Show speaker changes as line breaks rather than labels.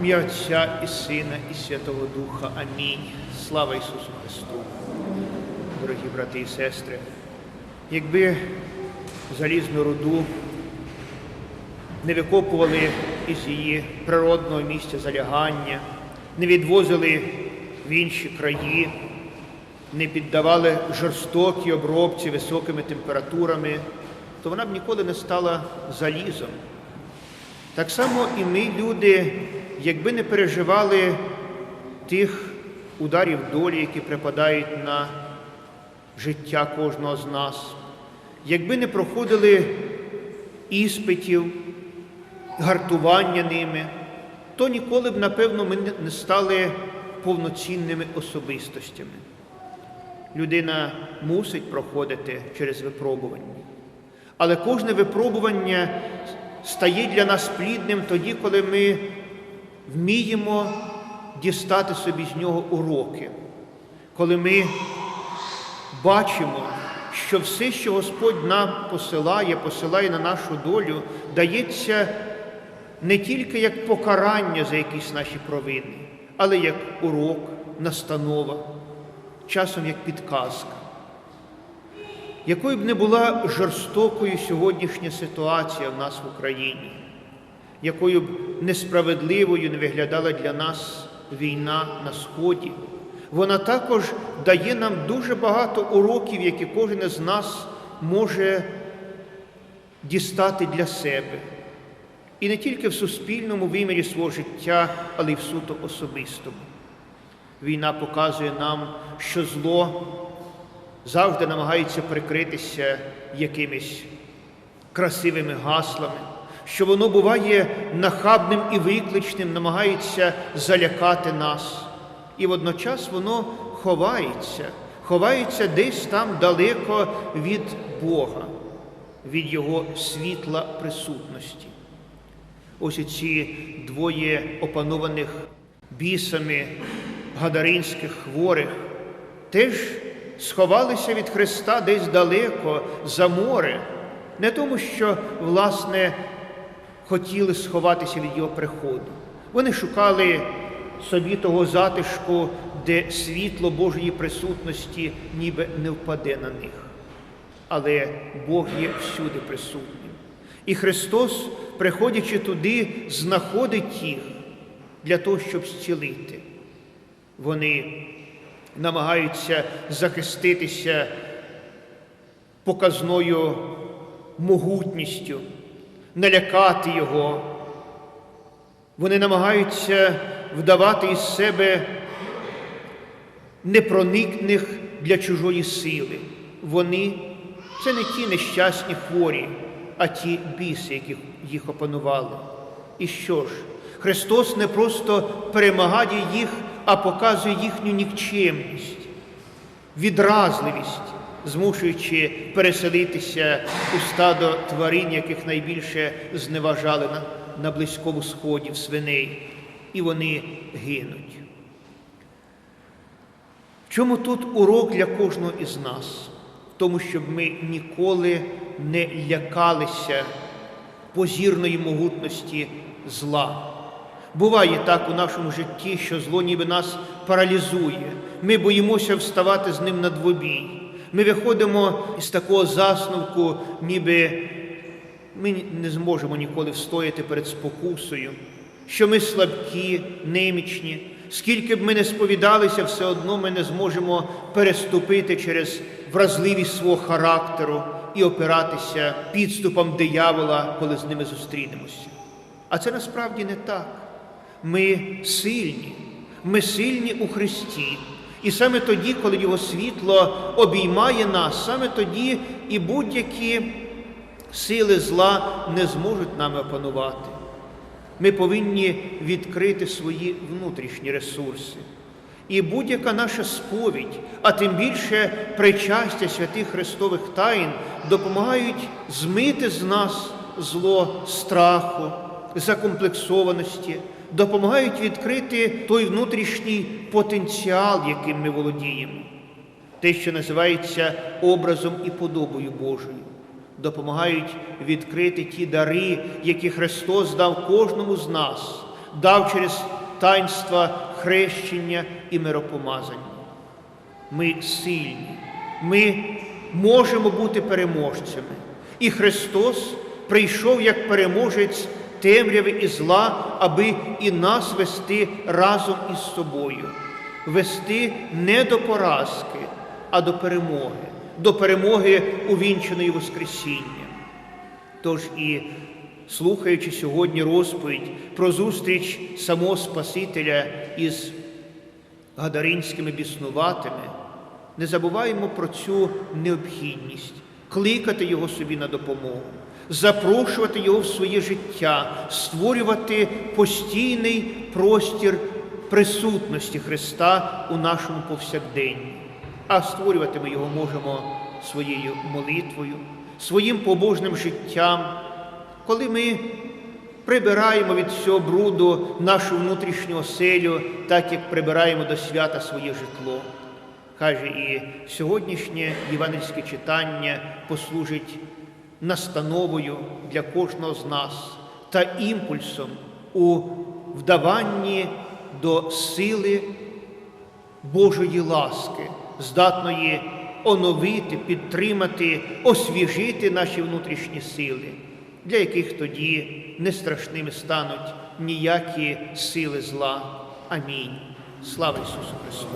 ім'я Отця і Сина, і Святого Духа. Амінь. Слава Ісусу Христу. Дорогі брати і сестри, якби залізну руду не викопували із її природного місця залягання, не відвозили в інші краї, не піддавали жорстокій обробці високими температурами, то вона б ніколи не стала залізом. Так само і ми, люди, якби не переживали тих ударів долі, які припадають на життя кожного з нас, якби не проходили іспитів, гартування ними, то ніколи б, напевно, ми не стали повноцінними особистостями. Людина мусить проходити через випробування. Але кожне випробування стає для нас плідним тоді, коли ми вміємо дістати собі з нього уроки, коли ми бачимо, що все, що Господь нам посилає, посилає на нашу долю, дається не тільки як покарання за якісь наші провини, але як урок, настанова, часом як підказка. Якою б не була жорстокою сьогоднішня ситуація в нас в Україні, якою б несправедливою не виглядала для нас війна на Сході, вона також дає нам дуже багато уроків, які кожен із нас може дістати для себе. І не тільки в суспільному вимірі свого життя, але й в суто особистому. Війна показує нам, що зло завжди намагається прикритися якимись красивими гаслами, що воно буває нахабним і викличним, намагається залякати нас. І водночас воно ховається, ховається десь там далеко від Бога, від Його світла присутності. Ось ці двоє опанованих бісами гадаринських хворих теж сховалися від Христа десь далеко за море, не тому, що, власне, хотіли сховатися від Його приходу. Вони шукали собі того затишку, де світло Божої присутності ніби не впаде на них. Але Бог є всюди присутнім. І Христос, приходячи туди, знаходить їх для того, щоб зцілити. Вони намагаються захиститися показною могутністю, налякати Його. Вони намагаються вдавати із себе непроникних для чужої сили. Вони це не ті нещасні хворі, а ті біси, які їх опанували. І що ж? Христос не просто перемагає їх, а показує їхню нікчемність, відразливість, змушуючи переселитися у стадо тварин, яких найбільше зневажали на, на Близькому Сході в свиней, і вони гинуть. В чому тут урок для кожного із нас? В тому, щоб ми ніколи не лякалися позірної могутності зла. Буває так у нашому житті, що зло ніби нас паралізує. Ми боїмося вставати з ним на двобій. Ми виходимо із такого засновку, ніби ми не зможемо ніколи встояти перед спокусою, що ми слабкі, немічні. Скільки б ми не сповідалися, все одно ми не зможемо переступити через вразливість свого характеру і опиратися підступам диявола, коли з ними зустрінемося. А це насправді не так. Ми сильні, ми сильні у Христі. І саме тоді, коли Його світло обіймає нас, саме тоді і будь-які сили зла не зможуть нами опанувати. Ми повинні відкрити свої внутрішні ресурси. І будь-яка наша сповідь, а тим більше причастя святих Христових таїн допомагають змити з нас зло страху, закомплексованості, допомагають відкрити той внутрішній потенціал, яким ми володіємо, те, що називається образом і подобою Божою. Допомагають відкрити ті дари, які Христос дав кожному з нас, дав через таїнства хрещення і миропомазання. Ми сильні, ми можемо бути переможцями. І Христос прийшов як переможець темряви і зла, аби і нас вести разом із собою, вести не до поразки, а до перемоги, до перемоги увінченої Воскресіння. Тож і слухаючи сьогодні розповідь про зустріч самого Спасителя із гадаринськими біснуватими, не забуваємо про цю необхідність кликати Його собі на допомогу, запрошувати Його в своє життя, створювати постійний простір присутності Христа у нашому повсякденні. А створювати ми його можемо своєю молитвою, своїм побожним життям, коли ми прибираємо від всього бруду нашу внутрішню оселю, так як прибираємо до свята своє житло. Каже, і сьогоднішнє євангельське читання послужить настановою для кожного з нас та імпульсом у вдаванні до сили Божої ласки, здатної оновити, підтримати, освіжити наші внутрішні сили, для яких тоді не страшними стануть ніякі сили зла. Амінь. Слава Ісусу Христу!